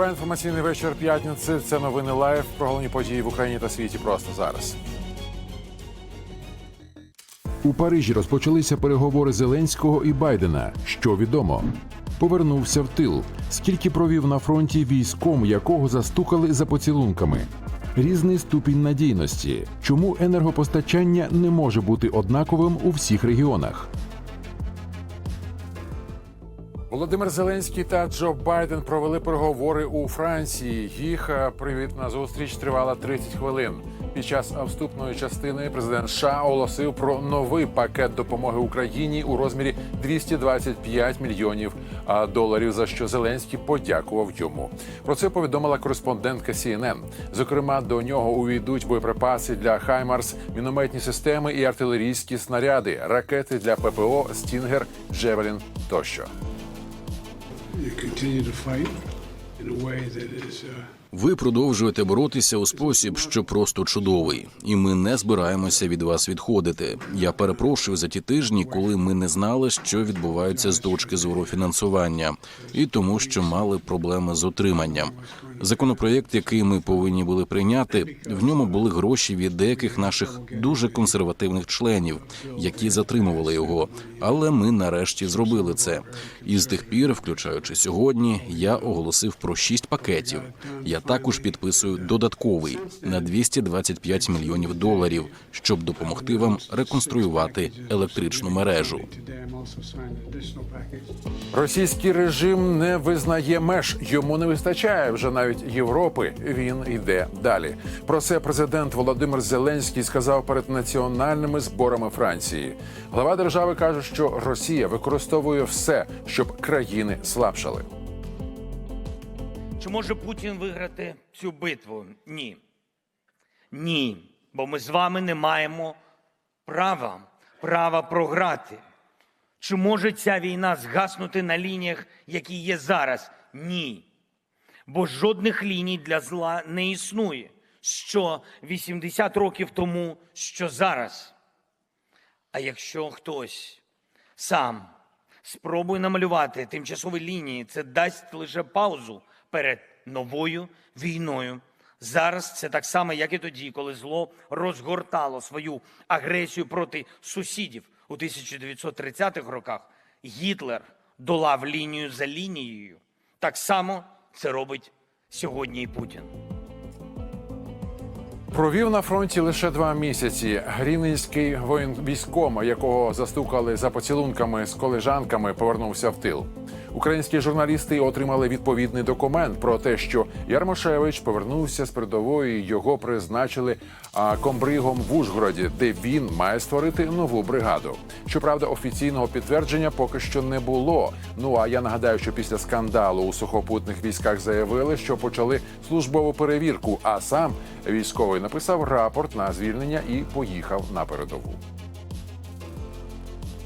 Триває інформаційний вечір п'ятниці. Це новини лайв про головні події в Україні та світі просто зараз. У Парижі розпочалися переговори Зеленського і Байдена. Що відомо? Повернувся в тил. Скільки провів на фронті військом, якого застукали за поцілунками? Різний ступінь надійності. Чому енергопостачання не може бути однаковим у всіх регіонах? Володимир Зеленський та Джо Байден провели переговори у Франції. Їх е, привітна зустріч тривала 30 хвилин. Під час вступної частини президент США оголосив про новий пакет допомоги Україні у розмірі 225 мільйонів доларів. За що Зеленський подякував йому. Про це повідомила кореспондентка CNN. Зокрема, до нього увійдуть боєприпаси для Хаймарс, мінометні системи і артилерійські снаряди, ракети для ППО, Стінгер, Джевелін тощо. Ви продовжуєте боротися у спосіб, що просто чудовий, і ми не збираємося від вас відходити. Я перепрошую за ті тижні, коли ми не знали, що відбувається з точки зору фінансування, і тому, що мали проблеми з отриманням. Законопроєкт, який ми повинні були прийняти, в ньому були гроші від деяких наших дуже консервативних членів, які затримували його. Але ми нарешті зробили це. І з тих пір, включаючи сьогодні, я оголосив про шість пакетів. Я також підписую додатковий на 225 мільйонів доларів, щоб допомогти вам реконструювати електричну мережу. Російський режим не визнає меж. Йому не вистачає вже навіть Європи. Він йде далі. Про це президент Володимир Зеленський сказав перед національними зборами Франції. Глава держави каже, що Росія використовує все, щоб країни слабшали. Чи може Путін виграти цю битву? Ні. Ні. Бо ми з вами не маємо права, права програти. Чи може ця війна згаснути на лініях, які є зараз? Ні. Бо жодних ліній для зла не існує. Що 80 років тому, що зараз. А якщо хтось сам спробує намалювати тимчасові лінії, це дасть лише паузу перед новою війною. Зараз це так само, як і тоді, коли зло розгортало свою агресію проти сусідів у 1930-х роках. Гітлер долав лінію за лінією. Так само це робить сьогодні і Путін. Провів на фронті лише два місяці. Рівненський воїн військома, якого застукали за поцілунками з колежанками, повернувся в тил. Українські журналісти отримали відповідний документ про те, що Ярмошевич повернувся з передової. Його призначили комбригом в Ужгороді, де він має створити нову бригаду. Щоправда, офіційного підтвердження поки що не було. Ну а я нагадаю, що після скандалу у сухопутних військах заявили, що почали службову перевірку. А сам військовий написав рапорт на звільнення і поїхав на передову.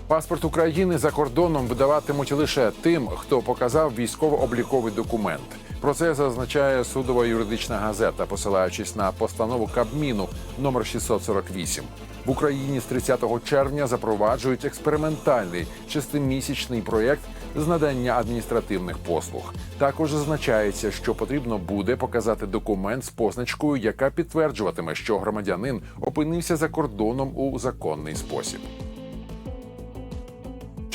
Паспорт України за кордоном видаватимуть лише тим, хто показав військово-обліковий документ. Про це зазначає судова юридична газета, посилаючись на постанову Кабміну номер 648. В Україні з 30 червня запроваджують експериментальний шестимісячний проєкт з надання адміністративних послуг. Також зазначається, що потрібно буде показати документ з позначкою, яка підтверджуватиме, що громадянин опинився за кордоном у законний спосіб.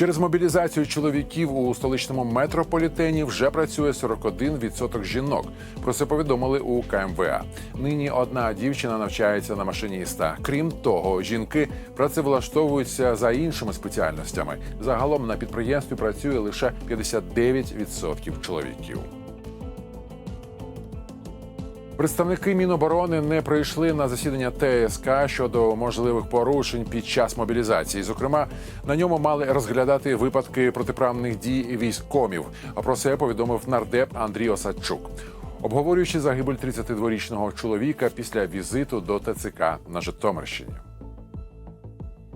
Через мобілізацію чоловіків у столичному метрополітені вже працює 41% жінок. Про це повідомили у КМВА. Нині одна дівчина навчається на машиніста. Крім того, жінки працевлаштовуються за іншими спеціальностями. Загалом на підприємстві працює лише 59% чоловіків. Представники Міноборони не прийшли на засідання ТСК щодо можливих порушень під час мобілізації. Зокрема, на ньому мали розглядати випадки протиправних дій військомів. А про це повідомив нардеп Андрій Осадчук. Обговорюючи загибель 32-річного чоловіка після візиту до ТЦК на Житомирщині.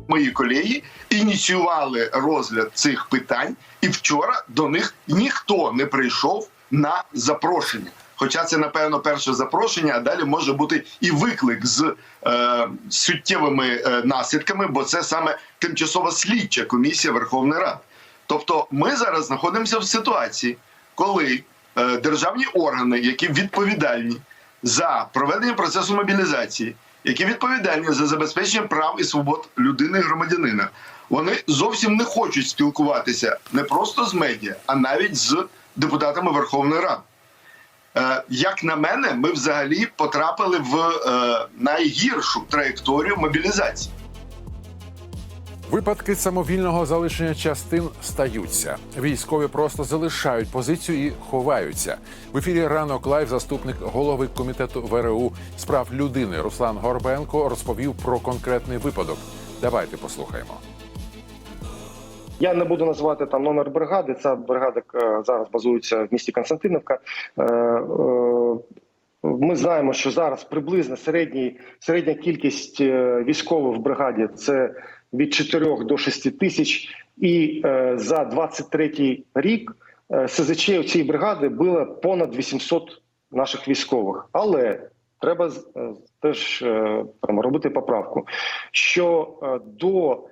мої колеги ініціювали розгляд цих питань, і вчора до них ніхто не прийшов на запрошення. Хоча це напевно перше запрошення, а далі може бути і виклик з е, суттєвими е, наслідками, бо це саме тимчасова слідча комісія Верховної Ради. Тобто, ми зараз знаходимося в ситуації, коли е, державні органи, які відповідальні за проведення процесу мобілізації, які відповідальні за забезпечення прав і свобод людини і громадянина, вони зовсім не хочуть спілкуватися не просто з медіа, а навіть з депутатами Верховної Ради. Е, Як на мене, ми взагалі потрапили в е, найгіршу траєкторію мобілізації. Випадки самовільного залишення частин стаються. Військові просто залишають позицію і ховаються. В ефірі ранок лайв заступник голови комітету ВРУ з прав людини Руслан Горбенко розповів про конкретний випадок. Давайте послухаємо. Я не буду називати там номер бригади. Ця бригада е, зараз базується в місті Константиновка. Е, е, Ми знаємо, що зараз приблизно середній, середня кількість військових в бригаді це від 4 до 6 тисяч. І за 23 рік СЗЧ у цій бригади було понад 800 наших військових. Але треба теж робити поправку, що до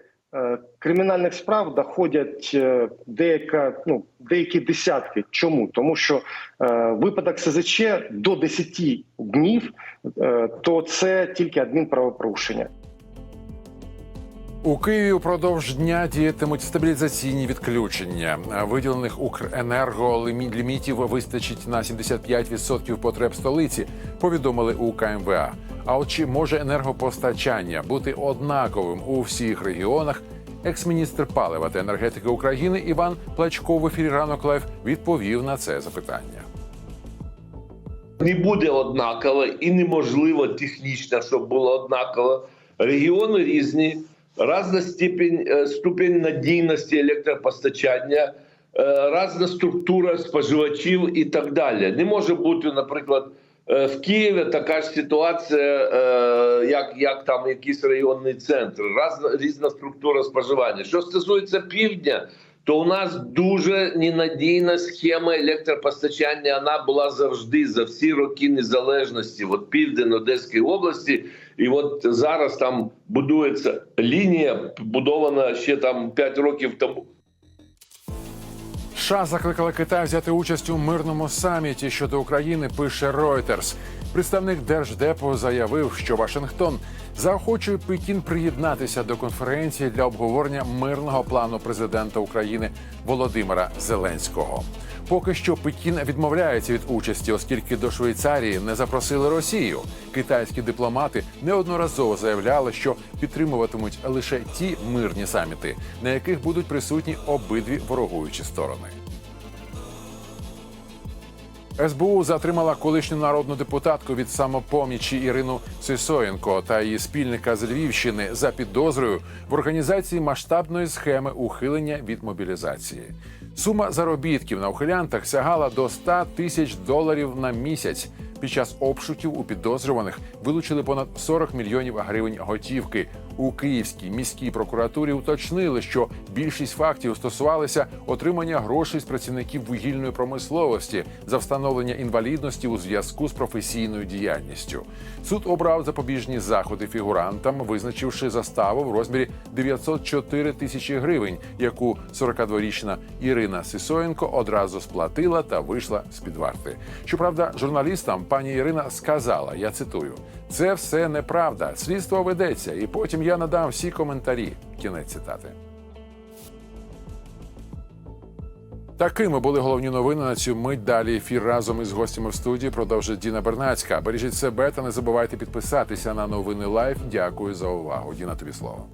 кримінальних справ доходять е, деяка, ну, деякі десятки. Чому? Тому що е, випадок СЗЧ до 10 днів, е, то це тільки адмінправопорушення. У Києві упродовж дня діятимуть стабілізаційні відключення. Виділених Укренерго лімі- лімітів вистачить на 75% потреб столиці. Повідомили у КМВА. А от чи може енергопостачання бути однаковим у всіх регіонах? Екс-міністр палива та енергетики України Іван Плачков в ефірі ранок лайв відповів на це запитання. не буде однаково і неможливо технічно, щоб було однаково. Регіони різні, різна степень, ступень ступінь надійності електропостачання, разна різна структура споживачів і так далі. Не може бути, наприклад, е, в Києві така ж ситуація, е, як, як там якийсь районний центр, разна різна структура споживання. Що стосується півдня, то у нас дуже ненадійна схема електропостачання. Вона була завжди за всі роки незалежності. От південь Одеської області, і от зараз там будується лінія, побудована ще там 5 років тому. США закликали Китай взяти участь у мирному саміті щодо України. Пише Reuters. Представник держдепу заявив, що Вашингтон заохочує Пекін приєднатися до конференції для обговорення мирного плану президента України Володимира Зеленського. Поки що Пекін відмовляється від участі, оскільки до Швейцарії не запросили Росію. Китайські дипломати неодноразово заявляли, що підтримуватимуть лише ті мирні саміти, на яких будуть присутні обидві ворогуючі сторони. СБУ затримала колишню народну депутатку від самопомічі Ірину Сисоєнко та її спільника з Львівщини за підозрою в організації масштабної схеми ухилення від мобілізації. Сума заробітків на ухилянтах сягала до 100 тисяч доларів на місяць. Під час обшуків у підозрюваних вилучили понад 40 мільйонів гривень готівки. У Київській міській прокуратурі уточнили, що більшість фактів стосувалися отримання грошей з працівників вугільної промисловості за встановлення інвалідності у зв'язку з професійною діяльністю. Суд обрав запобіжні заходи фігурантам, визначивши заставу в розмірі 904 тисячі гривень, яку 42-річна Ірина Сисоєнко одразу сплатила та вийшла з під варти. Щоправда, журналістам пані Ірина сказала: я цитую: це все неправда. Слідство ведеться, і я надам всі коментарі. Кінець цитати. Такими були головні новини на цю мить. Далі ефір разом із гостями в студії продовжить Діна Бернацька. Бережіть себе та не забувайте підписатися на новини Лайф. Дякую за увагу. Діна, тобі слово.